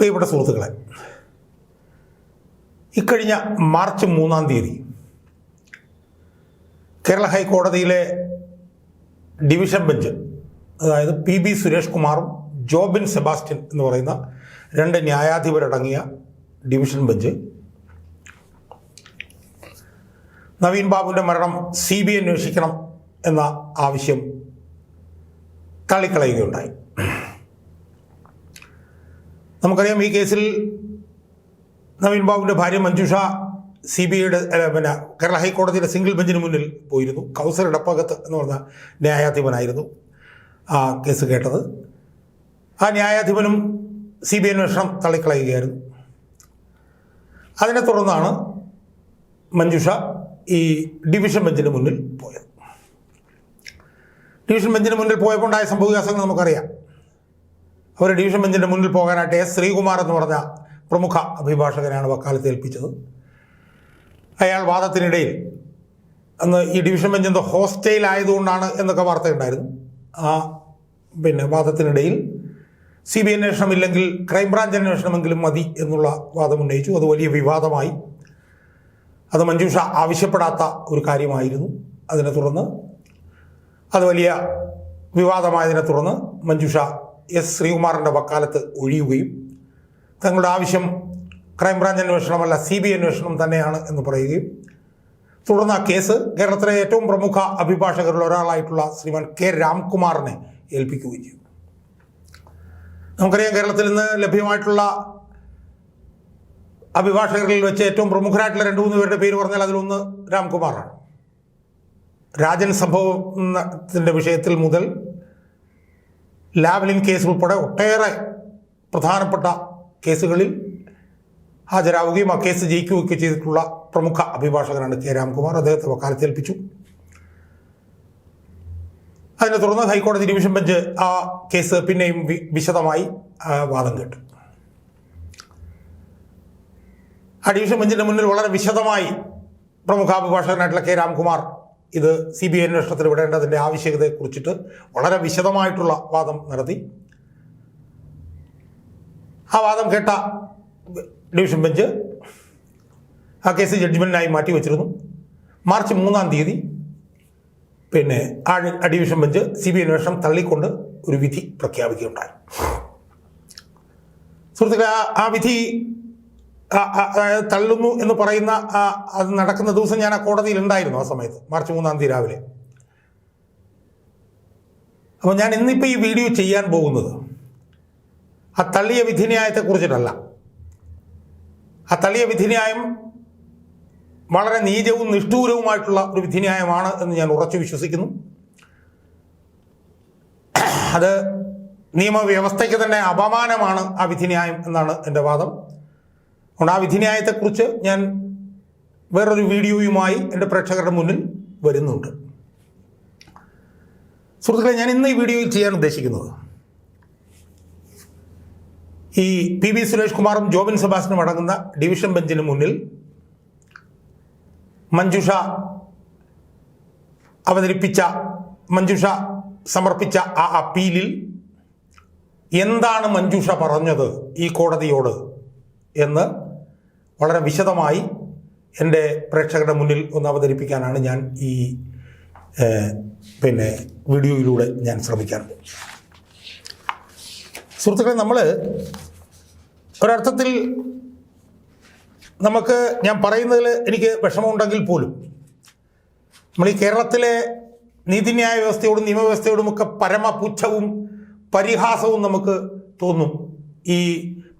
പ്രിയപ്പെട്ട സുഹൃത്തുക്കളെ ഇക്കഴിഞ്ഞ മാർച്ച് മൂന്നാം തീയതി കേരള ഹൈക്കോടതിയിലെ ഡിവിഷൻ ബെഞ്ച് അതായത് പി ബി സുരേഷ് കുമാറും ജോബിൻ സെബാസ്റ്റ്യൻ എന്ന് പറയുന്ന രണ്ട് ന്യായാധിപരടങ്ങിയ ഡിവിഷൻ ബെഞ്ച് നവീൻ ബാബുവിന്റെ മരണം സി ബി അന്വേഷിക്കണം എന്ന ആവശ്യം തള്ളിക്കളയുകയുണ്ടായി. നമുക്കറിയാം ഈ കേസിൽ നവീൻ ബാബുവിന്റെ ഭാര്യ മഞ്ജുഷ സി ബി ഐയുടെ പിന്നെ കേരള ഹൈക്കോടതിയുടെ സിംഗിൾ ബെഞ്ചിന് മുന്നിൽ പോയിരുന്നു. കൗസർ ഇടപ്പകത്ത് എന്ന് പറഞ്ഞ ന്യായാധിപനായിരുന്നു ആ കേസ് കേട്ടത്. ആ ന്യായാധിപനും സി ബി ഐ അന്വേഷണം തള്ളിക്കളയുകയായിരുന്നു. അതിനെ തുടർന്നാണ് മഞ്ജുഷ ഈ ഡിവിഷൻ ബെഞ്ചിന് മുന്നിൽ പോയത്. ഡിവിഷൻ ബെഞ്ചിന് മുന്നിൽ പോയപ്പോൾ ഉണ്ടായ സംഭവവികാസങ്ങൾ നമുക്കറിയാം. അവർ ഡിവിഷൻ ബെഞ്ചിന്റെ മുന്നിൽ പോകാനായിട്ട് എസ് ശ്രീകുമാർ എന്ന് പറഞ്ഞ പ്രമുഖ അഭിഭാഷകനാണ് വക്കാലത്ത് ഏൽപ്പിച്ചത്. അയാൾ വാദത്തിനിടയിൽ അന്ന് ഈ ഡിവിഷൻ ബെഞ്ച് എന്തോ ഹോസ്റ്റൈൽ ആയതുകൊണ്ടാണ് എന്നൊക്കെ വാർത്തയുണ്ടായിരുന്നു. ആ പിന്നെ വാദത്തിനിടയിൽ സി ബി അന്വേഷണം ഇല്ലെങ്കിൽ ക്രൈംബ്രാഞ്ച് അന്വേഷണമെങ്കിലും മതി എന്നുള്ള വാദം ഉന്നയിച്ചു. അത് വലിയ വിവാദമായി. അത് മഞ്ജുഷ ആവശ്യപ്പെടാത്ത ഒരു കാര്യമായിരുന്നു. അതിനെ തുടർന്ന് അത് വലിയ വിവാദമായതിനെ തുടർന്ന് മഞ്ജുഷ എസ് ശ്രീകുമാറിന്റെ വക്കാലത്ത് ഒഴിയുകയും തങ്ങളുടെ ആവശ്യം ക്രൈംബ്രാഞ്ച് അന്വേഷണമല്ല സി ബി അന്വേഷണം തന്നെയാണ് എന്ന് പറയുകയും തുടർന്ന് ആ കേസ് കേരളത്തിലെ ഏറ്റവും പ്രമുഖ അഭിഭാഷകരിൽ ഒരാളായിട്ടുള്ള ശ്രീമാൻ കെ രാംകുമാറിനെ ഏൽപ്പിക്കുകയും ചെയ്തു. നമുക്കറിയാം കേരളത്തിൽ നിന്ന് ലഭ്യമായിട്ടുള്ള അഭിഭാഷകരിൽ വെച്ച് ഏറ്റവും പ്രമുഖരായിട്ടുള്ള രണ്ട് മൂന്ന് പേരുടെ പേര് പറഞ്ഞാൽ അതിലൊന്ന് രാംകുമാറാണ്. രാജൻ സംഭവത്തിന്റെ വിഷയത്തിൽ മുതൽ ലാവലിൻ കേസ് ഉൾപ്പെടെ ഒട്ടേറെ പ്രധാനപ്പെട്ട കേസുകളിൽ ഹാജരാവുകയും ആ കേസ് ജയിക്കുകയൊക്കെ ചെയ്തിട്ടുള്ള പ്രമുഖ അഭിഭാഷകനാണ് കെ രാംകുമാർ. അദ്ദേഹത്തെ വക്കാലത്തേൽപ്പിച്ചു അതിനെ തുടർന്ന് ഹൈക്കോടതി ഡിവിഷൻ ബെഞ്ച് ആ കേസ് പിന്നെയും വിശദമായി വാദം കേട്ടു. ആ ഡിവിഷൻ ബെഞ്ചിന്റെ മുന്നിൽ വളരെ വിശദമായി പ്രമുഖ അഭിഭാഷകനായിട്ടുള്ള കെ രാംകുമാർ ഇത് സി ബി ഐ അന്വേഷണത്തിൽ വിടേണ്ടതിന്റെ ആവശ്യകതയെ കുറിച്ചിട്ട് വളരെ വിശദമായിട്ടുള്ള വാദം നടത്തി. ആ വാദം കേട്ട ഡിവിഷൻ ബെഞ്ച് ആ കേസ് ജഡ്ജ്മെന്റിനായി മാറ്റി വച്ചിരുന്നു. മാർച്ച് മൂന്നാം തീയതി പിന്നെ ആ division bench C B I അന്വേഷണം തള്ളിക്കൊണ്ട് ഒരു വിധി പ്രഖ്യാപിക്കുകയുണ്ടായി. സുഹൃത്തുക്കളെ ആ- വിധി തള്ളുന്നു എന്ന് പറയുന്ന അത് നടക്കുന്ന ദിവസം ഞാൻ ആ കോടതിയിൽ ഉണ്ടായിരുന്നു ആ സമയത്ത് മാർച്ച് മൂന്നാം തീയതി രാവിലെ. അപ്പോൾ ഞാൻ ഇന്നിപ്പോൾ ഈ വീഡിയോ ചെയ്യാൻ പോകുന്നത് ആ തള്ളിയ വിധിന്യായത്തെ കുറിച്ചിട്ടല്ല. ആ തള്ളിയ വിധിന്യായം വളരെ നീചവും നിഷ്ഠൂരവുമായിട്ടുള്ള ഒരു വിധിന്യായമാണ് എന്ന് ഞാൻ ഉറച്ചു വിശ്വസിക്കുന്നു. അത് നിയമവ്യവസ്ഥയ്ക്ക് തന്നെ അപമാനമാണ് ആ വിധിന്യായം എന്നാണ് എന്റെ വാദം. അതുകൊണ്ട് ആ വിധിന്യായത്തെക്കുറിച്ച് ഞാൻ വേറൊരു വീഡിയോയുമായി എന്റെ പ്രേക്ഷകരുടെ മുന്നിൽ വരുന്നുണ്ട്. സുഹൃത്തുക്കളെ ഞാൻ ഇന്ന് ഈ വീഡിയോയിൽ ചെയ്യാൻ ഉദ്ദേശിക്കുന്നത് ഈ പി വി സുരേഷ് കുമാറും ജോബിൻ സെബാസ്റ്റിനും അടങ്ങുന്ന ഡിവിഷൻ ബെഞ്ചിന് മുന്നിൽ മഞ്ജുഷ അവതരിപ്പിച്ച മഞ്ജുഷ സമർപ്പിച്ച ആ അപ്പീലിൽ എന്താണ് മഞ്ജുഷ പറഞ്ഞത് ഈ കോടതിയോട് എന്ന് വളരെ വിശദമായി എന്റെ പ്രേക്ഷകരുടെ മുന്നിൽ ഒന്ന് അവതരിപ്പിക്കാനാണ് ഞാൻ ഈ പിന്നെ വീഡിയോയിലൂടെ ഞാൻ ശ്രമിക്കാറുണ്ട് സുഹൃത്തുക്കളെ നമ്മൾ ഒരർത്ഥത്തിൽ നമുക്ക് ഞാൻ പറയുന്നതിൽ എനിക്ക് വിഷമമുണ്ടെങ്കിൽ പോലും നമ്മൾ ഈ കേരളത്തിലെ നീതിന്യായ വ്യവസ്ഥയോടും നിയമവ്യവസ്ഥയോടും ഒക്കെ പരമപുച്ഛവും പരിഹാസവും നമുക്ക് തോന്നും ഈ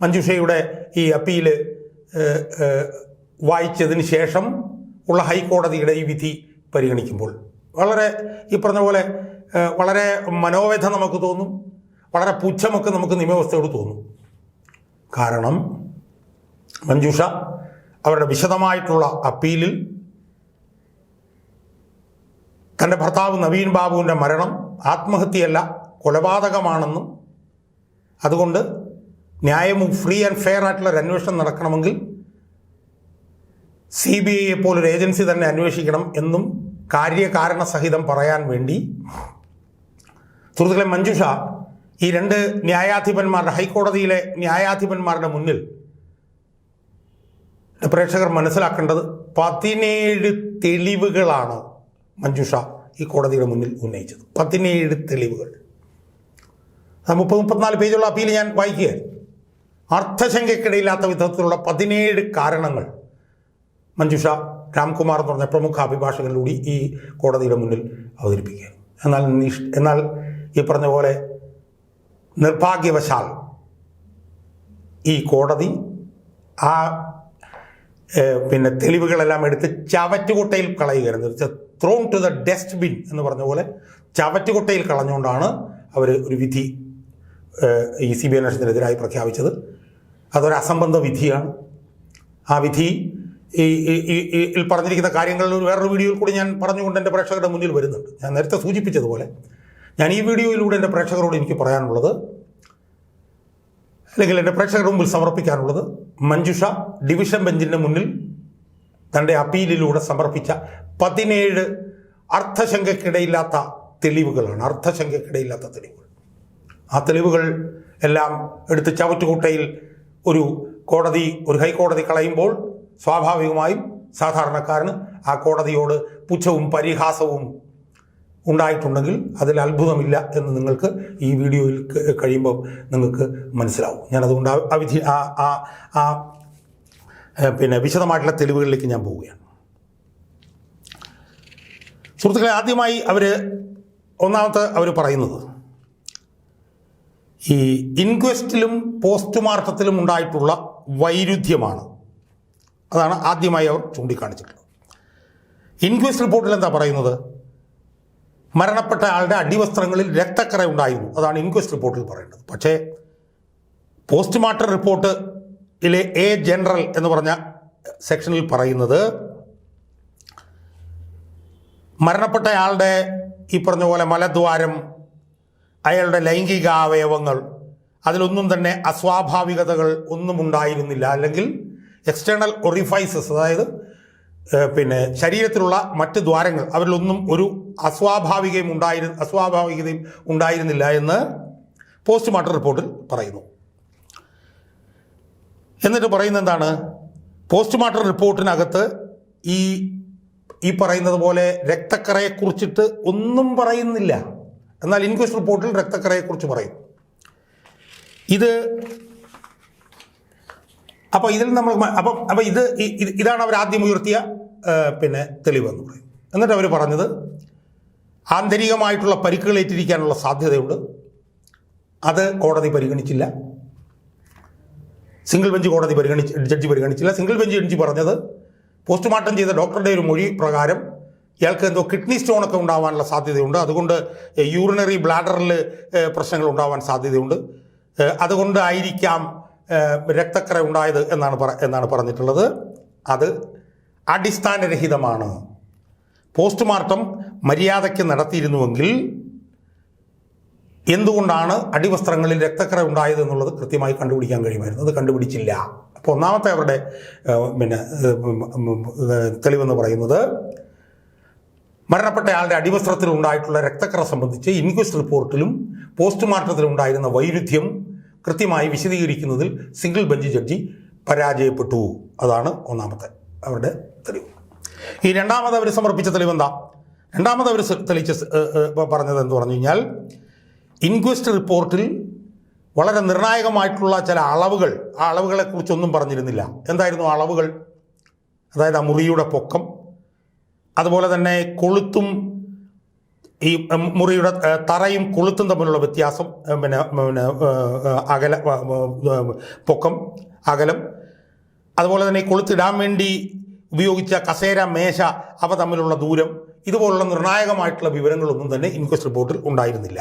മഞ്ജുഷയുടെ ഈ അപ്പീൽ വായിച്ചതിന് ശേഷം ഉള്ള ഹൈക്കോടതിയുടെ ഈ വിധി പരിഗണിക്കുമ്പോൾ. വളരെ ഈ പറഞ്ഞ പോലെ വളരെ മനോവ്യഥ നമുക്ക് തോന്നും വളരെ പുച്ഛമൊക്കെ നമുക്ക് നിയമവ്യവസ്ഥയോട് തോന്നും. കാരണം മഞ്ജുഷ അവരുടെ വിശദമായിട്ടുള്ള അപ്പീലിൽ തന്റെ ഭർത്താവ് നവീൻ ബാബുവിന്റെ മരണം ആത്മഹത്യയല്ല കൊലപാതകമാണെന്നും അതുകൊണ്ട് ന്യായവും ഫ്രീ ആൻഡ് ഫെയർ ആയിട്ടുള്ള ഒരു അന്വേഷണം നടക്കണമെങ്കിൽ സി ബി ഐയെ പോലൊരു ഏജൻസി തന്നെ അന്വേഷിക്കണം എന്നും കാര്യകാരണ സഹിതം പറയാൻ വേണ്ടി സുഹൃത്തുക്കളെ മഞ്ജുഷ ഈ രണ്ട് ന്യായാധിപന്മാരുടെ ഹൈക്കോടതിയിലെ ന്യായാധിപന്മാരുടെ മുന്നിൽ പ്രേക്ഷകർ മനസ്സിലാക്കേണ്ടത് പതിനേഴ് തെളിവുകളാണ് മഞ്ജുഷ ഈ കോടതിയുടെ മുന്നിൽ ഉന്നയിച്ചത്. പതിനേഴ് തെളിവുകൾ. മുപ്പത് മുപ്പത്തിനാല് പേജുള്ള അപ്പീൽ ഞാൻ വായിക്കുകയായിരുന്നു. അർത്ഥശങ്കയ്ക്കിടയില്ലാത്ത വിധത്തിലുള്ള പതിനേഴ് കാരണങ്ങൾ. മഞ്ജുഷ രാംകുമാർ എന്ന് പറഞ്ഞ പ്രമുഖ അഭിഭാഷകനിലൂടെ ഈ കോടതിയുടെ മുന്നിൽ അവതരിപ്പിക്കുകയാണ്. എന്നാൽ നിഷ് എന്നാൽ ഈ പറഞ്ഞ പോലെ നിർഭാഗ്യവശാൽ ഈ കോടതി ആ പിന്നെ തെളിവുകളെല്ലാം എടുത്ത് ചവറ്റുകുട്ടയിൽ കളയുകയായിരുന്നു. ത്രോൺ ടു ദ ഡസ്റ്റ്ബിൻ എന്ന് പറഞ്ഞ പോലെ ചവറ്റുകുട്ടയിൽ കളഞ്ഞുകൊണ്ടാണ് അവർ ഒരു വിധി ഈ സി ബി അന്വേഷണത്തിനെതിരായി പ്രഖ്യാപിച്ചത്. അതൊരു അസംബന്ധ വിധിയാണ്. ആ വിധി ഈ ഈ- പറഞ്ഞിരിക്കുന്ന കാര്യങ്ങളിൽ വേറൊരു വീഡിയോയിൽ കൂടി ഞാൻ പറഞ്ഞുകൊണ്ട് എന്റെ പ്രേക്ഷകരുടെ മുന്നിൽ വരുന്നുണ്ട്. ഞാൻ നേരത്തെ സൂചിപ്പിച്ചതുപോലെ ഞാൻ ഈ വീഡിയോയിലൂടെ എന്റെ പ്രേക്ഷകരോട് എനിക്ക് പറയാനുള്ളത് അല്ലെങ്കിൽ എന്റെ പ്രേക്ഷകരുടെ മുമ്പിൽ സമർപ്പിക്കാനുള്ളത് മഞ്ജുഷ ഡിവിഷൻ ബെഞ്ചിന്റെ മുന്നിൽ തന്റെ അപ്പീലിലൂടെ സമർപ്പിച്ച പതിനേഴ് അർത്ഥശങ്കയ്ക്കിടയില്ലാത്ത തെളിവുകളാണ്. അർത്ഥശങ്കയ്ക്കിടയില്ലാത്ത തെളിവുകൾ. ആ തെളിവുകൾ എല്ലാം എടുത്ത് ചവറ്റുകുട്ടയിൽ ഒരു കോടതി ഒരു ഹൈക്കോടതി കളയുമ്പോൾ സ്വാഭാവികമായും സാധാരണക്കാരന് ആ കോടതിയോട് പുച്ഛവും പരിഹാസവും ഉണ്ടായിട്ടുണ്ടെങ്കിൽ അതിൽ അത്ഭുതമില്ല എന്ന് നിങ്ങൾക്ക് ഈ വീഡിയോയിൽ കഴിയുമ്പോൾ നിങ്ങൾക്ക് മനസ്സിലാവും. ഞാനതുകൊണ്ട് ആ വിധി ആ ആ ആ പിന്നെ വിശദമായിട്ടുള്ള തെളിവുകളിലേക്ക് ഞാൻ പോവുകയാണ്. സുഹൃത്തുക്കളെ ആദ്യമായി അവർ ഒന്നാമത്തെ അവർ പറയുന്നത് ഈ ഇൻക്വസ്റ്റിലും പോസ്റ്റ്മോർട്ടത്തിലും ഉണ്ടായിട്ടുള്ള വൈരുദ്ധ്യമാണ്. അതാണ് ആദ്യമായി അവർ ചൂണ്ടിക്കാണിച്ചിട്ടുള്ളത്. ഇൻക്വസ്റ്റ് റിപ്പോർട്ടിൽ എന്താ പറയുന്നത്? മരണപ്പെട്ട ആളുടെ അടിവസ്ത്രങ്ങളിൽ രക്തക്കറ ഉണ്ടായിരുന്നു. അതാണ് ഇൻക്വസ്റ്റ് റിപ്പോർട്ടിൽ പറയേണ്ടത് പക്ഷേ പോസ്റ്റ്മോർട്ടം റിപ്പോർട്ടിലെ എ ജനറൽ എന്ന് പറഞ്ഞ സെക്ഷനിൽ പറയുന്നത് മരണപ്പെട്ടയാളുടെ ഈ പറഞ്ഞ പോലെ മലദ്വാരം അയാളുടെ ലൈംഗിക അവയവങ്ങൾ അതിലൊന്നും തന്നെ അസ്വാഭാവികതകൾ ഒന്നും ഉണ്ടായിരുന്നില്ല. അല്ലെങ്കിൽ എക്സ്റ്റേണൽ ഒറിഫൈസസ് അതായത് പിന്നെ ശരീരത്തിലുള്ള മറ്റ് ദ്വാരങ്ങൾ അവരിലൊന്നും ഒരു അസ്വാഭാവികയും ഉണ്ടായിരു അസ്വാഭാവികതയും ഉണ്ടായിരുന്നില്ല എന്ന് പോസ്റ്റ്മോർട്ടം റിപ്പോർട്ടിൽ പറയുന്നു. എന്നിട്ട് പറയുന്നത് എന്താണ്? പോസ്റ്റ്മോർട്ടം റിപ്പോർട്ടിനകത്ത് ഈ ഈ പറയുന്നത് പോലെ രക്തക്കറയെക്കുറിച്ചിട്ട് ഒന്നും പറയുന്നില്ല. എന്നാൽ ഇൻക്വസ്റ്റ് റിപ്പോർട്ടിൽ രക്തക്കറയെക്കുറിച്ച് പറയും. ഇത് അപ്പോൾ ഇതിൽ നമ്മൾ അപ്പം അപ്പം ഇത് ഇതാണ് അവർ ആദ്യം ഉയർത്തിയ പിന്നെ തെളിവെന്ന് പറയും. എന്നിട്ട് അവർ പറഞ്ഞത് ആന്തരികമായിട്ടുള്ള പരിക്കുകളേറ്റിരിക്കാനുള്ള സാധ്യതയുണ്ട്. അത് കോടതി പരിഗണിച്ചില്ല. സിംഗിൾ ബെഞ്ച് കോടതി പരിഗണിച്ച് ജഡ്ജി പരിഗണിച്ചില്ല. സിംഗിൾ ബെഞ്ച് ജഡ്ജി പറഞ്ഞത് പോസ്റ്റ്മോർട്ടം ചെയ്ത ഡോക്ടറുടെ ഒരു മൊഴി പ്രകാരം ഇയാൾക്ക് എന്തോ കിഡ്നി സ്റ്റോണൊക്കെ ഉണ്ടാവാനുള്ള സാധ്യതയുണ്ട്. അതുകൊണ്ട് യൂറിനറി ബ്ലാഡറിൽ പ്രശ്നങ്ങൾ ഉണ്ടാവാൻ സാധ്യതയുണ്ട്. അതുകൊണ്ട് ആയിരിക്കാം രക്തക്കര ഉണ്ടായത് എന്നാണ് പറ എന്നാണ് പറഞ്ഞിട്ടുള്ളത്. അത് അടിസ്ഥാനരഹിതമാണ്. പോസ്റ്റ്മോർട്ടം മര്യാദയ്ക്ക് നടത്തിയിരുന്നുവെങ്കിൽ എന്തുകൊണ്ടാണ് അടിവസ്ത്രങ്ങളിൽ രക്തക്കറ ഉണ്ടായത് എന്നുള്ളത് കൃത്യമായി കണ്ടുപിടിക്കാൻ കഴിയുമായിരുന്നു. അത് കണ്ടുപിടിച്ചില്ല. അപ്പോൾ ഒന്നാമത്തെ അവരുടെ പിന്നെ തെളിവെന്ന് പറയുന്നത് മരണപ്പെട്ടയാളുടെ അടിവസ്ത്രത്തിൽ ഉണ്ടായിട്ടുള്ള രക്തക്കറ സംബന്ധിച്ച് ഇൻക്വസ്റ്റ് റിപ്പോർട്ടിലും പോസ്റ്റ്മോർട്ടത്തിലും ഉണ്ടായിരുന്ന വൈരുദ്ധ്യം കൃത്യമായി വിശദീകരിക്കുന്നതിൽ സിംഗിൾ ബെഞ്ച് ജഡ്ജി പരാജയപ്പെട്ടു. അതാണ് ഒന്നാമത്തെ അവരുടെ തെളിവ്. ഈ രണ്ടാമത് അവർ സമർപ്പിച്ച തെളിവ് എന്താ? രണ്ടാമത് അവർ ഏഹ്, പറഞ്ഞത് എന്ന് പറഞ്ഞു കഴിഞ്ഞാൽ ഇൻക്വസ്റ്റ് റിപ്പോർട്ടിൽ വളരെ നിർണായകമായിട്ടുള്ള ചില അളവുകൾ ആ അളവുകളെക്കുറിച്ചൊന്നും പറഞ്ഞിരുന്നില്ല. എന്തായിരുന്നു അളവുകൾ? അതായത് ആ മുറിയുടെ പൊക്കം. അതുപോലെ തന്നെ കൊളുത്തും ഈ മുറിയുടെ തറയും കൊളുത്തും തമ്മിലുള്ള വ്യത്യാസം പിന്നെ പിന്നെ അകല പൊക്കം അകലം. അതുപോലെ തന്നെ കൊളുത്തിടാൻ വേണ്ടി ഉപയോഗിച്ച കസേര മേശ അവ തമ്മിലുള്ള ദൂരം ഇതുപോലുള്ള നിർണായകമായിട്ടുള്ള വിവരങ്ങളൊന്നും തന്നെ ഇൻക്വസ്റ്റ് റിപ്പോർട്ടിൽ ഉണ്ടായിരുന്നില്ല.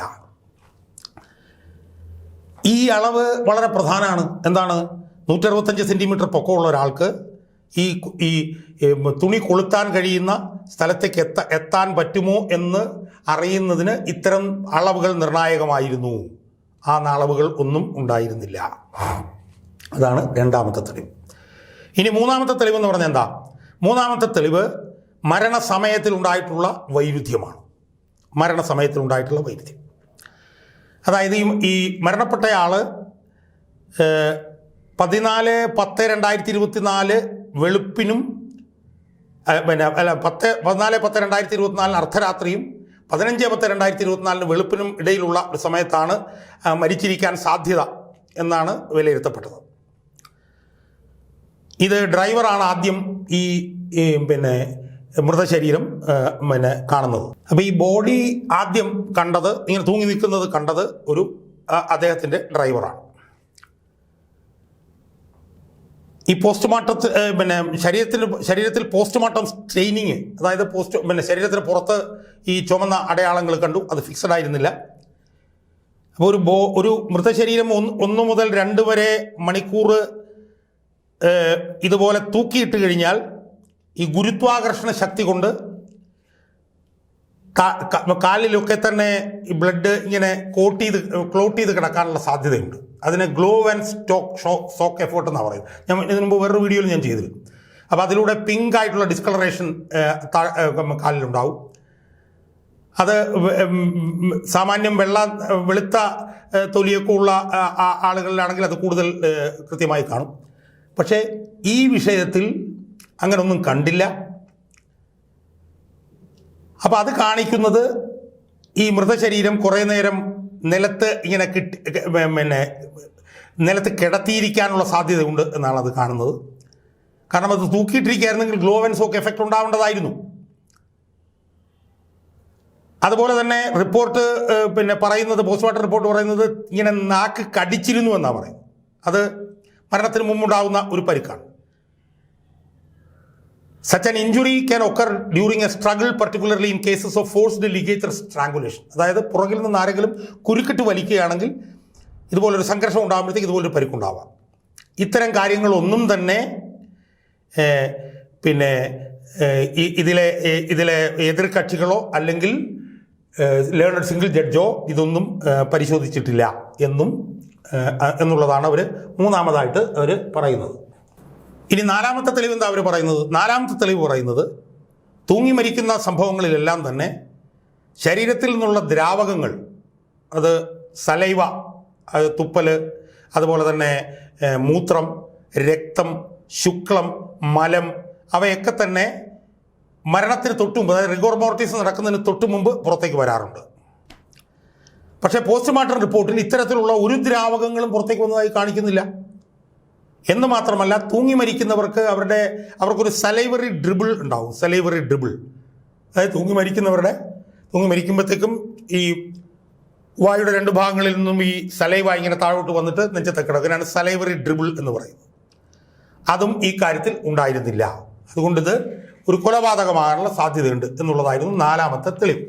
ഈ അളവ് വളരെ പ്രധാനമാണ്. എന്താണ്? നൂറ്ററുപത്തഞ്ച് സെന്റിമീറ്റർ പൊക്കമുള്ള ഒരാൾക്ക് ഈ ഈ തുണി കൊളുത്താൻ കഴിയുന്ന സ്ഥലത്തേക്ക് എത്ത എത്താൻ പറ്റുമോ എന്ന് അറിയുന്നതിന് ഇത്തരം അളവുകൾ നിർണായകമായിരുന്നു. ആ അളവുകൾ ഒന്നും ഉണ്ടായിരുന്നില്ല. അതാണ് രണ്ടാമത്തെ തെളിവ്. ഇനി മൂന്നാമത്തെ തെളിവ് എന്ന് പറഞ്ഞാൽ എന്താ? മൂന്നാമത്തെ തെളിവ് മരണസമയത്തിൽ ഉണ്ടായിട്ടുള്ള വൈരുദ്ധ്യമാണ്. മരണസമയത്തിൽ ഉണ്ടായിട്ടുള്ള വൈരുദ്ധ്യം. അതായത് ഈ ഈ മരണപ്പെട്ടയാൾ പതിനാല് പത്ത് രണ്ടായിരത്തി ഇരുപത്തി നാല് വെളുപ്പിനും പിന്നെ അല്ല പത്ത് പതിനാല് പത്ത് രണ്ടായിരത്തി ഇരുപത്തിനാലിന് അർദ്ധരാത്രിയും പതിനഞ്ച് പത്ത് രണ്ടായിരത്തി ഇരുപത്തിനാലിന് വെളുപ്പിനും ഇടയിലുള്ള ഒരു സമയത്താണ് മരിച്ചിരിക്കാൻ സാധ്യത എന്നാണ് വിലയിരുത്തപ്പെട്ടത്. ഇത് ഡ്രൈവറാണ് ആദ്യം ഈ പിന്നെ മൃതശരീരം പിന്നെ കാണുന്നത്. അപ്പോൾ ഈ ബോഡി ആദ്യം കണ്ടത് ഇങ്ങനെ തൂങ്ങി നിൽക്കുന്നത് കണ്ടത് ഒരു അദ്ദേഹത്തിന്റെ ഡ്രൈവറാണ്. ഈ പോസ്റ്റ്മോർട്ടത്തിൽ പിന്നെ ശരീരത്തിൽ ശരീരത്തിൽ പോസ്റ്റ്മോർട്ടം സ്റ്റെയിനിങ് അതായത് പോസ്റ്റ് പിന്നെ ശരീരത്തിന് പുറത്ത് ഈ ചുമന്ന അടയാളങ്ങൾ കണ്ടു അത് ഫിക്സഡ് ആയിരുന്നില്ല. അപ്പോൾ ഒരു ബോ ഒരു മൃതശരീരം ഒന്ന് ഒന്ന് മുതൽ രണ്ട് വരെ മണിക്കൂർ ഇതുപോലെ തൂക്കിയിട്ട് കഴിഞ്ഞാൽ ഈ ഗുരുത്വാകർഷണ ശക്തി കൊണ്ട് കാലിലൊക്കെ തന്നെ ഈ ബ്ലഡ് ഇങ്ങനെ കോട്ട് ചെയ്ത് ക്ലോട്ട് ചെയ്ത് കിടക്കാനുള്ള സാധ്യതയുണ്ട്. അതിനെ glow and stock show sock effect എന്നാണ് പറയുന്നത്. ഞാൻ ഇതിനു മുമ്പ് വേറൊരു വീഡിയോയിൽ ഞാൻ ചെയ്തിരുന്നു. അപ്പോൾ അതിലൂടെ പിങ്ക് ആയിട്ടുള്ള ഡിസ്കളറേഷൻ കാലിലുണ്ടാവും. അത് സാമാന്യം വെള്ള വെളുത്ത തൊലിയൊക്കെ ഉള്ള ആളുകളിലാണെങ്കിൽ അത് കൂടുതൽ കൃത്യമായി കാണും. പക്ഷേ ഈ വിഷയത്തിൽ അങ്ങനൊന്നും കണ്ടില്ല. അപ്പോൾ അത് കാണിക്കുന്നത് ഈ മൃതശരീരം കുറേ നേരം നിലത്ത് ഇങ്ങനെ കിട്ടി പിന്നെ നിലത്ത് കിടത്തിയിരിക്കാനുള്ള സാധ്യതയുണ്ട് എന്നാണ് അത് കാണുന്നത്. കാരണം അത് തൂക്കിയിട്ടിരിക്കുകയായിരുന്നെങ്കിൽ ഗ്ലോ ആൻഡ് സോക്ക് എഫക്റ്റ് ഉണ്ടാവേണ്ടതായിരുന്നു. അതുപോലെ തന്നെ റിപ്പോർട്ട് പിന്നെ പറയുന്നത് പോസ്റ്റ്മോർട്ടം റിപ്പോർട്ട് പറയുന്നത് ഇങ്ങനെ നാക്ക് കടിച്ചിരുന്നു എന്നാണ് പറയുന്നത്. അത് മരണത്തിന് മുമ്പുണ്ടാകുന്ന ഒരു പരിക്കാണ്. Such an injury can occur during a struggle particularly in cases of forced ligature strangulation അതായത് പുറകിൽ നിന്ന് ആരെങ്കിലും കുരുക്കിട്ട് വലിക്കുകയാണെങ്കിൽ ഇതുപോലൊരു സംഘർഷം ഉണ്ടാകുമ്പോഴത്തേക്ക് ഇതുപോലൊരു പരിക്കുണ്ടാവാം ഇത്തരം കാര്യങ്ങളൊന്നും തന്നെ പിന്നെ ഇതിലെ ഇതിലെ എതിർ കക്ഷികളോ അല്ലെങ്കിൽ ലേണഡ് സിംഗിൾ ജഡ്ജോ ഇതൊന്നും പരിശോധിച്ചിട്ടില്ല എന്നും എന്നുള്ളതാണ് അവർ മൂന്നാമതായിട്ട് അവർ പറയുന്നത്. ഇനി നാലാമത്തെ തെളിവ് എന്താ അവർ പറയുന്നത്? നാലാമത്തെ തെളിവ് പറയുന്നത് തൂങ്ങി മരിക്കുന്ന സംഭവങ്ങളിലെല്ലാം തന്നെ ശരീരത്തിൽ നിന്നുള്ള ദ്രാവകങ്ങൾ അത് സലൈവ അത് തുപ്പൽ അതുപോലെ തന്നെ മൂത്രം രക്തം ശുക്ലം മലം അവയൊക്കെ തന്നെ മരണത്തിന് തൊട്ടു മുമ്പ് അതായത് റിഗോർ മോർട്ടീസ് നടക്കുന്നതിന് തൊട്ടു മുമ്പ് പുറത്തേക്ക് വരാറുണ്ട്. പക്ഷേ പോസ്റ്റ്മോർട്ടം റിപ്പോർട്ടിൽ ഇത്തരത്തിലുള്ള ഒരു ദ്രാവകങ്ങളും പുറത്തേക്ക് വന്നതായി കാണിക്കുന്നില്ല. എന്ന് മാത്രമല്ല തൂങ്ങി മരിക്കുന്നവർക്ക് അവരുടെ അവർക്കൊരു സലൈവറി ഡ്രിബിൾ ഉണ്ടാവും. സലൈവറി ഡ്രിബിൾ അതായത് തൂങ്ങി മരിക്കുന്നവരുടെ തൂങ്ങി മരിക്കുമ്പോഴത്തേക്കും ഈ വായുടെ രണ്ട് ഭാഗങ്ങളിൽ നിന്നും ഈ സലൈവ ഇങ്ങനെ താഴോട്ട് വന്നിട്ട് നെഞ്ചത്തെ കിടക്കുന്നതിനാണ് സലൈവറി ഡ്രിബിൾ എന്ന് പറയുന്നത്. അതും ഈ കാര്യത്തിൽ ഉണ്ടായിരുന്നില്ല. അതുകൊണ്ട് ഇത് ഒരു കൊലപാതകമാകാനുള്ള സാധ്യതയുണ്ട് എന്നുള്ളതായിരുന്നു നാലാമത്തെ തെളിവ്.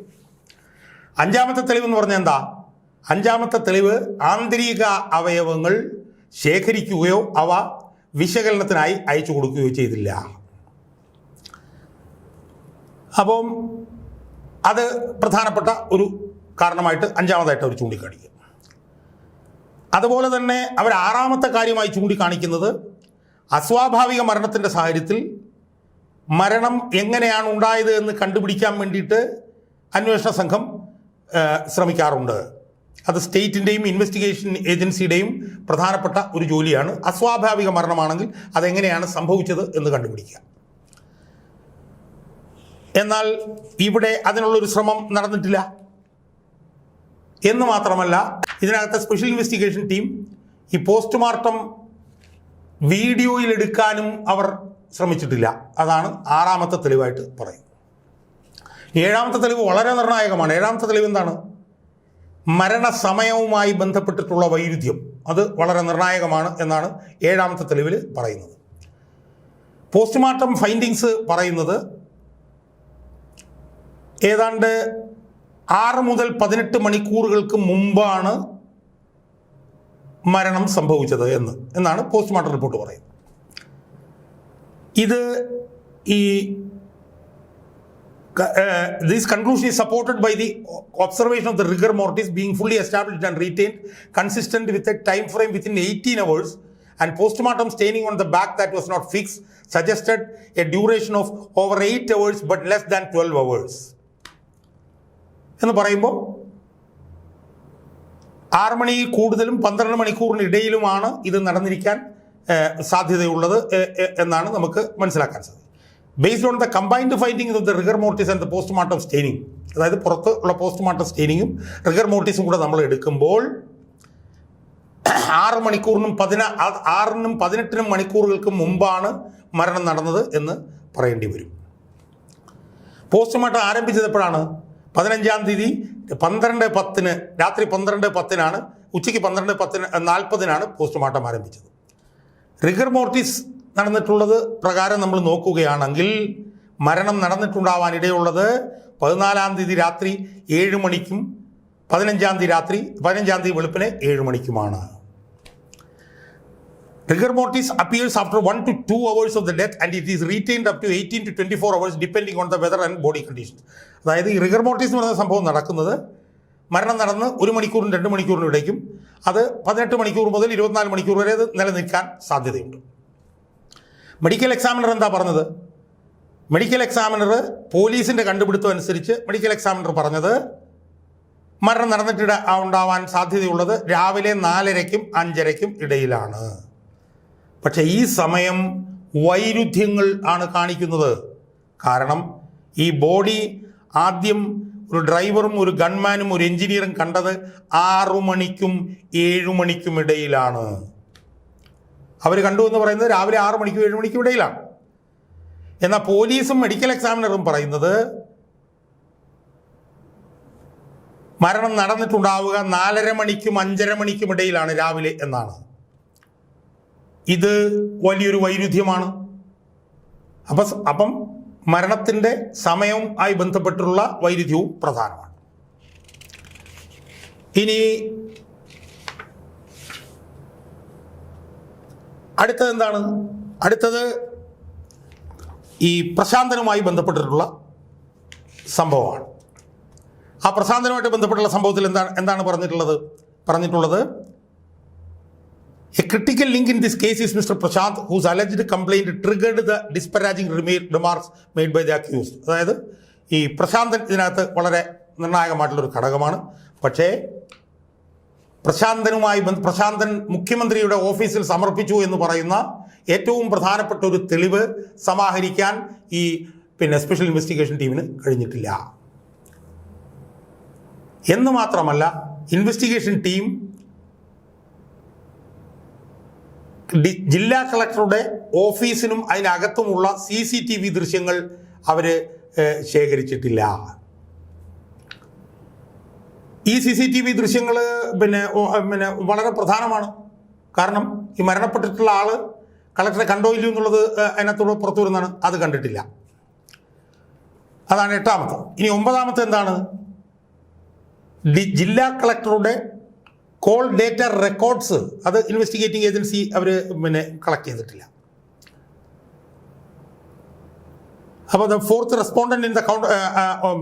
അഞ്ചാമത്തെ തെളിവ് എന്ന് പറഞ്ഞാൽ എന്താ? അഞ്ചാമത്തെ തെളിവ് ആന്തരിക അവയവങ്ങൾ ശേഖരിക്കുകയോ അവ വിശകലനത്തിനായി അയച്ചു കൊടുക്കുകയോ ചെയ്തില്ല. അപ്പം അത് പ്രധാനപ്പെട്ട ഒരു കാരണമായിട്ട് അഞ്ചാമതായിട്ട് അവർ ചൂണ്ടിക്കാണിക്കും. അതുപോലെ തന്നെ അവർ ആറാമത്തെ കാര്യമായി ചൂണ്ടിക്കാണിക്കുന്നത് അസ്വാഭാവിക മരണത്തിന്റെ സാഹചര്യത്തിൽ മരണം എങ്ങനെയാണ് ഉണ്ടായത് എന്ന് കണ്ടുപിടിക്കാൻ വേണ്ടിയിട്ട് അന്വേഷണ സംഘം ശ്രമിക്കാറുണ്ട്. അത് സ്റ്റേറ്റിന്റെയും ഇൻവെസ്റ്റിഗേഷൻ ഏജൻസിയുടെയും പ്രധാനപ്പെട്ട ഒരു ജോലിയാണ്. അസ്വാഭാവിക മരണമാണെങ്കിൽ അതെങ്ങനെയാണ് സംഭവിച്ചത് എന്ന് കണ്ടുപിടിക്കുക. എന്നാൽ ഇവിടെ അതിനുള്ളൊരു ശ്രമം നടന്നിട്ടില്ല. എന്ന് മാത്രമല്ല ഇതിനകത്തെ സ്പെഷ്യൽ ഇൻവെസ്റ്റിഗേഷൻ ടീം ഈ പോസ്റ്റ്മോർട്ടം വീഡിയോയിൽ എടുക്കാനും അവർ ശ്രമിച്ചിട്ടില്ല. അതാണ് ആറാമത്തെ തെളിവായിട്ട് പറയും ഏഴാമത്തെ തെളിവ് വളരെ നിർണായകമാണ്. ഏഴാമത്തെ തെളിവ് എന്താണ്? മരണസമയവുമായി ബന്ധപ്പെട്ടിട്ടുള്ള വൈരുദ്ധ്യം അത് വളരെ നിർണായകമാണ് എന്നാണ് ഏഴാമത്തെ തെളിവിൽ പറയുന്നത്. പോസ്റ്റ്മോർട്ടം ഫൈൻഡിങ്സ് പറയുന്നത് ഏതാണ്ട് ആറ് മുതൽ പതിനെട്ട് മണിക്കൂറുകൾക്ക് മുമ്പാണ് മരണം സംഭവിച്ചത് എന്ന് എന്നാണ് പോസ്റ്റ്മോർട്ടം റിപ്പോർട്ട് പറയുന്നത്. ഇത് ഈ this conclusion is supported by the observation of the rigor mortis being fully established and retained consistent with a time frame within 18 hours and postmortem staining on the back that was not fixed suggested a duration of over 8 hours but less than 12 hours എന്ന് പറയുമ്പോൾ ആറ് മണി കൂടുതലും പന്ത്രണ്ട് മണിക്കൂറിന് ഇടയിലുമാണ് ഇത് നടന്നിരിക്കാൻ സാധ്യതയുള്ളത് എന്നാണ് നമുക്ക് മനസ്സിലാക്കാൻ സാധിക്കും based on the combined finding of the rigor mortis and the postmortem staining അതായത് പുറത്ത് ഉള്ള പോസ്റ്റ്മോർട്ടം സ്റ്റെയിനിങ്ങും റിഗർ മോർട്ടിസും കൂടെ നമ്മൾ എടുക്കുമ്പോൾ ആറ് മണിക്കൂറിനും പതിനാ ആറിനും പതിനെട്ടിനും മണിക്കൂറുകൾക്ക് മുമ്പാണ് മരണം നടന്നത് എന്ന് പറയേണ്ടി വരും. പോസ്റ്റ്മോർട്ടം ആരംഭിച്ചത് എപ്പോഴാണ് പതിനഞ്ചാം തീയതി പന്ത്രണ്ട് പത്തിന് രാത്രി പന്ത്രണ്ട് പത്തിനാണ് ഉച്ചയ്ക്ക് പന്ത്രണ്ട് പത്തിന് നാൽപ്പതിനാണ് പോസ്റ്റ്മോർട്ടം ആരംഭിച്ചത്. റിഗർ മോർട്ടിസ് നടന്നിട്ടുള്ളത് പ്രകാരം നമ്മൾ നോക്കുകയാണെങ്കിൽ മരണം നടന്നിട്ടുണ്ടാവാൻ ഇടയുള്ളത് പതിനാലാം തീയതി രാത്രി ഏഴ് മണിക്കും പതിനഞ്ചാം തീയതി രാത്രി പതിനഞ്ചാം തീയതി വെളുപ്പിന് ഏഴ് മണിക്കുമാണ്. Rigor mortis appears after one to two hours of the death and it is retained up to eighteen to twenty four hours depending on the weather and body condition അതായത് ഈ റിഗർ മോർട്ടിസ് എന്ന് പറയുന്ന സംഭവം നടക്കുന്നത് മരണം നടന്ന് ഒരു മണിക്കൂറിനും രണ്ട് മണിക്കൂറിനും ഇടയ്ക്കും അത് പതിനെട്ട് മണിക്കൂർ മുതൽ ഇരുപത്തിനാല് മണിക്കൂർ വരെ അത് നിലനിൽക്കാൻ സാധ്യതയുണ്ട്. മെഡിക്കൽ എക്സാമിനർ എന്താ പറഞ്ഞത്? മെഡിക്കൽ എക്സാമിനർ പോലീസിന്റെ കണ്ടുപിടുത്തം അനുസരിച്ച് മെഡിക്കൽ എക്സാമിനർ പറഞ്ഞത് മരണം നടന്നിട്ടിട ഉണ്ടാവാൻ സാധ്യതയുള്ളത് രാവിലെ നാലരയ്ക്കും അഞ്ചരയ്ക്കും ഇടയിലാണ്. പക്ഷേ ഈ സമയം വൈരുദ്ധ്യങ്ങൾ ആണ് കാണിക്കുന്നത്. കാരണം ഈ ബോഡി ആദ്യം ഒരു ഡ്രൈവറും ഒരു ഗൺമാനും ഒരു എഞ്ചിനീയറും കണ്ടത് ആറു മണിക്കും ഏഴു മണിക്കും ഇടയിലാണ്. അവർ കണ്ടു എന്ന് പറയുന്നത് രാവിലെ ആറ് മണിക്കും ഏഴ് മണിക്കും ഇടയിലാണ്. എന്നാൽ പോലീസും മെഡിക്കൽ എക്സാമിനറും പറയുന്നത് മരണം നടന്നിട്ടുണ്ടാവുക നാലര മണിക്കും അഞ്ചര മണിക്കും ഇടയിലാണ് രാവിലെ എന്നാണ്. ഇത് വലിയൊരു വൈരുദ്ധ്യമാണ്. അപ്പം അപ്പം മരണത്തിന്റെ സമയവും ആയി ബന്ധപ്പെട്ടുള്ള വൈരുദ്ധ്യവും പ്രധാനമാണ്. ഇനി അടുത്തത് എന്താണ്? അടുത്തത് ഈ പ്രശാന്തനുമായി ബന്ധപ്പെട്ടിട്ടുള്ള സംഭവമാണ്. ആ പ്രശാന്തനുമായിട്ട് ബന്ധപ്പെട്ടുള്ള സംഭവത്തിൽ എന്താണ് എന്താണ് പറഞ്ഞിട്ടുള്ളത്? പറഞ്ഞിട്ടുള്ളത് a critical link in this case is mister Prashant whose alleged complaint triggered the disparaging re remarks made by the accused അതായത് ഈ പ്രശാന്തൻ ഇതിനകത്ത് വളരെ നിർണായകമായിട്ടുള്ളൊരു ഘടകമാണ്. പക്ഷേ പ്രശാന്തനുമായി പ്രശാന്തൻ മുഖ്യമന്ത്രിയുടെ ഓഫീസിൽ സമർപ്പിച്ചു എന്ന് പറയുന്ന ഏറ്റവും പ്രധാനപ്പെട്ട ഒരു തെളിവ് സമാഹരിക്കാൻ ഈ പിന്നെ സ്പെഷ്യൽ ഇൻവെസ്റ്റിഗേഷൻ ടീമിന് കഴിഞ്ഞിട്ടില്ല. എന്ന് മാത്രമല്ല ഇൻവെസ്റ്റിഗേഷൻ ടീം ജില്ലാ കളക്ടറുടെ ഓഫീസിനും അതിനകത്തുമുള്ള സി സി ടി വി ദൃശ്യങ്ങൾ അവർ ശേഖരിച്ചിട്ടില്ല. ഈ സി സി ടി വി ദൃശ്യങ്ങൾ പിന്നെ പിന്നെ വളരെ പ്രധാനമാണ്. കാരണം ഈ മരണപ്പെട്ടിട്ടുള്ള ആൾ കളക്ടറെ കണ്ടോ ഇല്ലയോ എന്നുള്ളത് അതിനകത്തോട് പുറത്തു വരുന്നതാണ് അത് കണ്ടിട്ടില്ല. അതാണ് എട്ടാമത്തെ. ഇനി ഒമ്പതാമത്തെ എന്താണ്? ഡി- ജില്ലാ കളക്ടറുടെ കോൾ ഡേറ്റ റെക്കോർഡ്സ്. അത് ഇൻവെസ്റ്റിഗേറ്റിംഗ് ഏജൻസി അവർ പിന്നെ കളക്ട് ചെയ്തിട്ടില്ല. അപ്പോൾ the fourth respondent in the count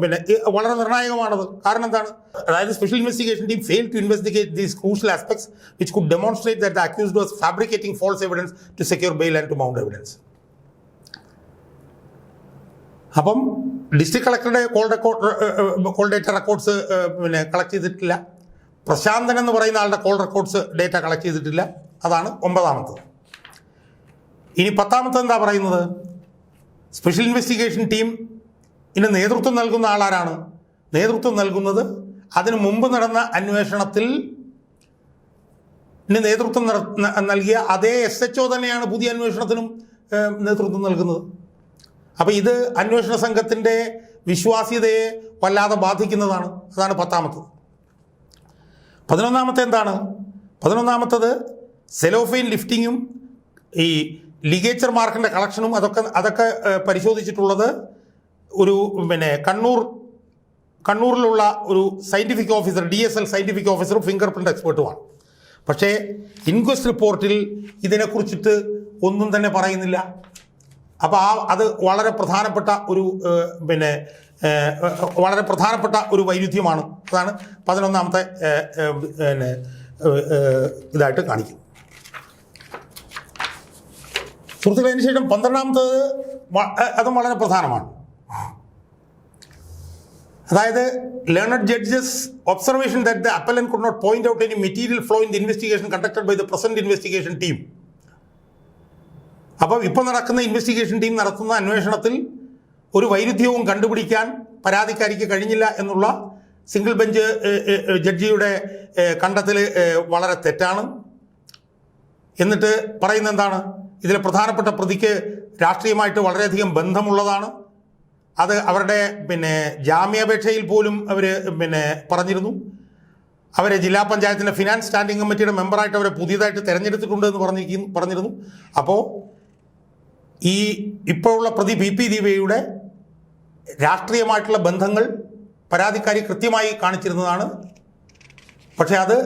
പിന്നെ വളരെ നിർണായകമാണത്. കാരണം എന്താണ്? അതായത് special investigation team fail to investigate these crucial aspects which could demonstrate that the accused was fabricating false evidence to secure bail and to mount evidence. അപ്പം district കളക്ടറുടെ call record call data records പിന്നെ collect ചെയ്തിട്ടില്ല. പ്രശാന്തൻ എന്ന് പറയുന്ന ആളുടെ call records data collect ചെയ്തിട്ടില്ല. അതാണ് ഒമ്പതാമത്തത്. ഇനി പത്താമത്തത് എന്താ പറയുന്നത്? സ്പെഷ്യൽ ഇൻവെസ്റ്റിഗേഷൻ ടീം ഇന്ന് നേതൃത്വം നൽകുന്ന ആളാരാണ്? നേതൃത്വം നൽകുന്നത് അതിനു മുമ്പ് നടന്ന അന്വേഷണത്തിൽ ഇനി നേതൃത്വം നൽകിയ അതേ എസ് എച്ച് ഒ തന്നെയാണ് പുതിയ അന്വേഷണത്തിനും നേതൃത്വം നൽകുന്നത്. അപ്പോൾ ഇത് അന്വേഷണ സംഘത്തിന്റെ വിശ്വാസ്യതയെ വല്ലാതെ ബാധിക്കുന്നതാണ്. അതാണ് പത്താമത്തത്. പതിനൊന്നാമത്തെ എന്താണ്? പതിനൊന്നാമത്തത് സെലോഫൈൻ ലിഫ്റ്റിങ്ങും ഈ ലിഗേച്ചർ മാർക്കിന്റെ കളക്ഷനും അതൊക്കെ അതൊക്കെ പരിശോധിച്ചിട്ടുള്ളത് ഒരു പിന്നെ കണ്ണൂർ കണ്ണൂരിലുള്ള ഒരു scientific officer D S L scientific ഓഫീസറും ഫിംഗർ പ്രിന്റ് എക്സ്പേർട്ടുമാണ് പക്ഷേ ഇൻക്വസ്റ്റ് റിപ്പോർട്ടിൽ ഇതിനെക്കുറിച്ചിട്ട് ഒന്നും തന്നെ പറയുന്നില്ല. അപ്പോൾ ആ അത് വളരെ പ്രധാനപ്പെട്ട ഒരു പിന്നെ വളരെ പ്രധാനപ്പെട്ട ഒരു വൈരുദ്ധ്യമാണ്. അതാണ് പതിനൊന്നാമത്തെ പിന്നെ ഇതായിട്ട് കാണിക്കും സുഹൃത്തുക്കളെ അതിന് ശേഷം പന്ത്രണ്ടാമത്തത് അതും വളരെ പ്രധാനമാണ്. അതായത് learned judges observation that the appellant could not point out any material flaw in the investigation conducted by the present investigation team അപ്പോൾ ഇപ്പോൾ നടക്കുന്ന ഇൻവെസ്റ്റിഗേഷൻ ടീം നടത്തുന്ന അന്വേഷണത്തിൽ ഒരു വൈരുദ്ധ്യവും കണ്ടുപിടിക്കാൻ പരാതിക്കാരിക്ക് കഴിഞ്ഞില്ല എന്നുള്ള സിംഗിൾ ബെഞ്ച് ജഡ്ജിയുടെ കണ്ടെത്തൽ വളരെ തെറ്റാണ്. എന്നിട്ട് പറയുന്നത് എന്താണ്? ഇതിലെ പ്രധാനപ്പെട്ട പ്രതിക്ക് രാഷ്ട്രീയമായിട്ട് വളരെയധികം ബന്ധമുള്ളതാണ്. അത് അവരുടെ പിന്നെ ജാമ്യാപേക്ഷയിൽ പോലും അവർ പിന്നെ പറഞ്ഞിരുന്നു. അവരെ ജില്ലാ പഞ്ചായത്തിന്റെ ഫിനാൻസ് സ്റ്റാൻഡിംഗ് കമ്മിറ്റിയുടെ മെമ്പറായിട്ട് അവരെ പുതിയതായിട്ട് തിരഞ്ഞെടുത്തിട്ടുണ്ട് എന്ന് പറഞ്ഞിരിക്കുന്നു പറഞ്ഞിരുന്നു. അപ്പോൾ ഈ ഇപ്പോഴുള്ള പ്രതി പി പി ദീപയുടെ രാഷ്ട്രീയമായിട്ടുള്ള ബന്ധങ്ങൾ പരാതിക്കാരി കൃത്യമായി കാണിച്ചിരുന്നതാണ്. പക്ഷേ അത്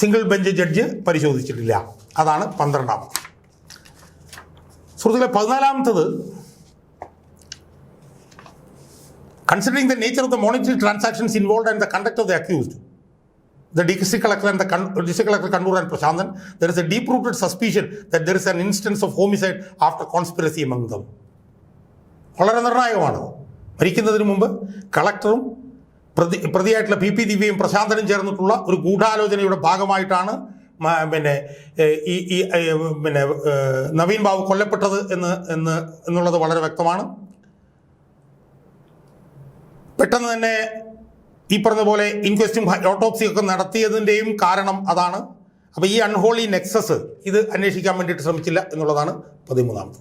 സിംഗിൾ ബെഞ്ച് ജഡ്ജ് പരിശോധിച്ചിട്ടില്ല. അതാണ് പന്ത്രണ്ടാമത്. സുഹൃത്തുക്കളെ പതിനാലാമത്തത്. Considering the nature of the monetary transactions involve and the conduct of the accused the C collector and district collector Kannur and Prasanthan there is a deep rooted suspicion there is an instance of homicide after conspiracy മന്ദം വളരെ നിർണായകമാണ് മരിക്കുന്നതിന് മുമ്പ് കളക്ടറും പ്രതി പ്രതിയായിട്ടുള്ള P P ദിവ്യയും പ്രശാന്തനും ചേർന്നിട്ടുള്ള ഒരു ഗൂഢാലോചനയുടെ ഭാഗമായിട്ടാണ് പിന്നെ ഈ ഈ പിന്നെ നവീൻ ബാബു കൊല്ലപ്പെട്ടത് എന്ന് എന്ന് എന്നുള്ളത് വളരെ വ്യക്തമാണ്. പെട്ടെന്ന് തന്നെ ഈ പറഞ്ഞ പോലെ ഇൻക്വസ്റ്റും ഓട്ടോപ്സിയൊക്കെ നടത്തിയതിന്റെയും കാരണം അതാണ്. അപ്പോൾ ഈ അൺഹോളി നെക്സസ് ഇത് അന്വേഷിക്കാൻ വേണ്ടിയിട്ട് ശ്രമിച്ചില്ല എന്നുള്ളതാണ് പതിമൂന്നാമത്.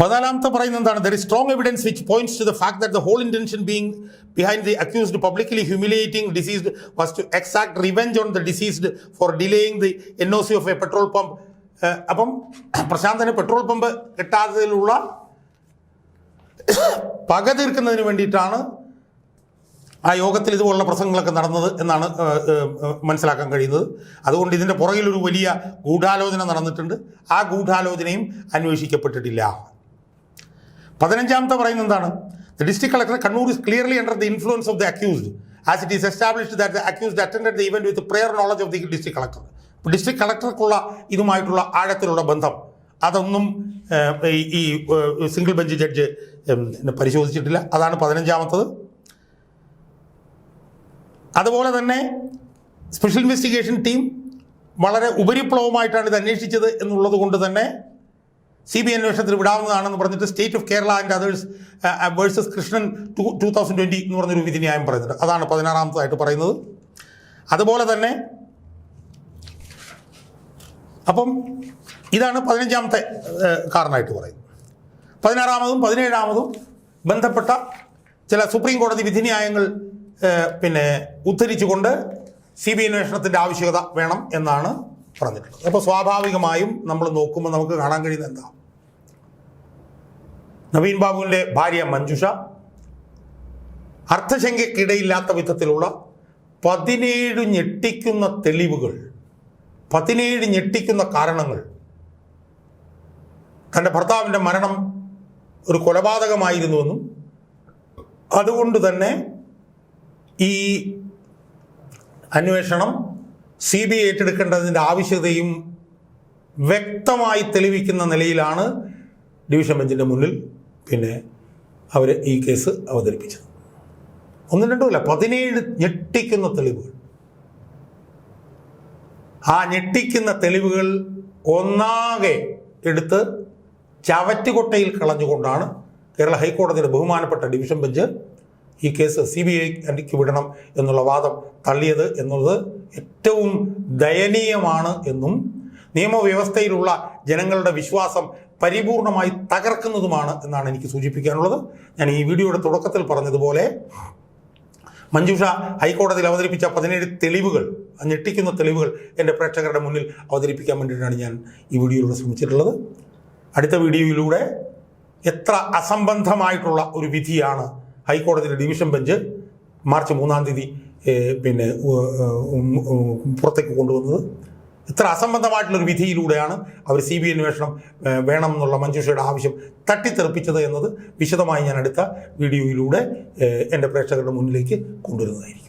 പതിനാലാമത്തെ പറയുന്നത് എന്താണ്? There is strong evidence which points to the fact that the whole intention being behind the accused publicly humiliating deceased was to exact revenge on the deceased for delaying the N O C of a petrol pump അപ്പം പ്രശാന്തന് petrol pump കിട്ടാത്തതിലുള്ള പക തീർക്കുന്നതിന് വേണ്ടിയിട്ടാണ് ആ യോഗത്തിൽ ഇതുപോലുള്ള പ്രസംഗങ്ങളൊക്കെ നടന്നത് എന്നാണ് മനസ്സിലാക്കാൻ കഴിയുന്നത്. അതുകൊണ്ട് ഇതിന്റെ പുറകിലൊരു വലിയ ഗൂഢാലോചന നടന്നിട്ടുണ്ട്. ആ ഗൂഢാലോചനയും അന്വേഷിക്കപ്പെട്ടിട്ടില്ല. പതിനഞ്ചാമത്തെ പറയുന്നത് എന്താണ്? The district collector Kannur is clearly under the influence of the accused as it is established that the accused attend the event with prior knowledge of the district collector district collector ഇതുമായിട്ടുള്ള ആഴത്തിലുള്ള ബന്ധം അതൊന്നും ഈ- single bench judge പരിശോധിച്ചിട്ടില്ല. അതാണ് പതിനഞ്ചാമത്തത്. അതുപോലെ തന്നെ special investigation team വളരെ ഉപരിപ്ലവമായിട്ടാണ് ഇത് അന്വേഷിച്ചത് എന്നുള്ളത് കൊണ്ട് തന്നെ സി ബി ഐ അന്വേഷണത്തിൽ വിടാവുന്നതാണെന്ന് പറഞ്ഞിട്ട് state of Kerala and others versus Krishnan two two thousand twenty എന്ന് പറഞ്ഞൊരു വിധിന്യായം പറയുന്നുണ്ട്. അതാണ് പതിനാറാമതായിട്ട് പറയുന്നത്. അതുപോലെ തന്നെ അപ്പം ഇതാണ് പതിനഞ്ചാമത്തെ കാരണമായിട്ട് പറയുന്നത്. പതിനാറാമതും പതിനേഴാമതും ബന്ധപ്പെട്ട ചില സുപ്രീം കോടതി വിധിന്യായങ്ങൾ പിന്നെ ഉദ്ധരിച്ചുകൊണ്ട് സി ബി അന്വേഷണത്തിന്റെ ആവശ്യകത വേണം എന്നാണ് പറഞ്ഞിട്ടുള്ളത്. അപ്പോൾ സ്വാഭാവികമായും നമ്മൾ നോക്കുമ്പോൾ നമുക്ക് കാണാൻ കഴിയുന്നത് എന്താ? നവീൻ ബാബുവിന്റെ ഭാര്യ മഞ്ജുഷ അർത്ഥശങ്കയ്ക്കിടയില്ലാത്ത വിധത്തിലുള്ള പതിനേഴ് ഞെട്ടിക്കുന്ന തെളിവുകൾ പതിനേഴ് ഞെട്ടിക്കുന്ന കാരണങ്ങൾ തന്റെ ഭർത്താവിന്റെ മരണം ഒരു കൊലപാതകമായിരുന്നുവെന്നും അതുകൊണ്ട് തന്നെ ഈ അന്വേഷണം സി ബി ഐ ഏറ്റെടുക്കേണ്ടതിന്റെ ആവശ്യകതയും വ്യക്തമായി തെളിവിക്കുന്ന നിലയിലാണ് ഡിവിഷൻ ബെഞ്ചിന്റെ മുന്നിൽ. പിന്നെ അവർ ഈ കേസ് അവതരിപ്പിച്ചത്. ഒന്നും രണ്ടുമല്ല പതിനേഴ് ഞെട്ടിക്കുന്ന തെളിവുകൾ. ആ ഞെട്ടിക്കുന്ന തെളിവുകൾ ഒന്നാകെ എടുത്ത് ചവറ്റുകൊട്ടയിൽ കളഞ്ഞുകൊണ്ടാണ് കേരള ഹൈക്കോടതിയുടെ ബഹുമാനപ്പെട്ട ഡിവിഷൻ ബെഞ്ച് ഈ കേസ് സി ബി ഐക്ക് വിടണം എന്നുള്ള വാദം തള്ളിയത് എന്നുള്ളത് ഏറ്റവും ദയനീയമാണ് എന്നും നിയമവ്യവസ്ഥയിലുള്ള ജനങ്ങളുടെ വിശ്വാസം പരിപൂർണമായി തകർക്കുന്നതുമാണ് എന്നാണ് എനിക്ക് സൂചിപ്പിക്കാനുള്ളത്. ഞാൻ ഈ വീഡിയോയുടെ തുടക്കത്തിൽ പറഞ്ഞതുപോലെ മഞ്ജുഷ ഹൈക്കോടതിയിൽ അവതരിപ്പിച്ച പതിനേഴ് തെളിവുകൾ ഞെട്ടിക്കുന്ന തെളിവുകൾ എന്റെ പ്രേക്ഷകരുടെ മുന്നിൽ അവതരിപ്പിക്കാൻ വേണ്ടിയിട്ടാണ് ഞാൻ ഈ വീഡിയോയിലൂടെ ശ്രമിച്ചിട്ടുള്ളത്. അടുത്ത വീഡിയോയിലൂടെ എത്ര അസംബന്ധമായിട്ടുള്ള ഒരു വിധിയാണ് ഹൈക്കോടതിയുടെ ഡിവിഷൻ ബെഞ്ച് മാർച്ച് മൂന്നാം തീയതി പിന്നെ പുറത്തേക്ക് കൊണ്ടുവന്നത്. ഇത്ര അസംബന്ധമായിട്ടുള്ളൊരു വിധിയിലൂടെയാണ് അവർ സി ബി ഐ അന്വേഷണം വേണം എന്നുള്ള മഞ്ജുഷയുടെ ആവശ്യം തട്ടിത്തെറിപ്പിച്ചത് എന്നത് വിശദമായി ഞാൻ അടുത്ത വീഡിയോയിലൂടെ എന്റെ പ്രേക്ഷകരുടെ മുന്നിലേക്ക് കൊണ്ടുവരുന്നതായിരിക്കും.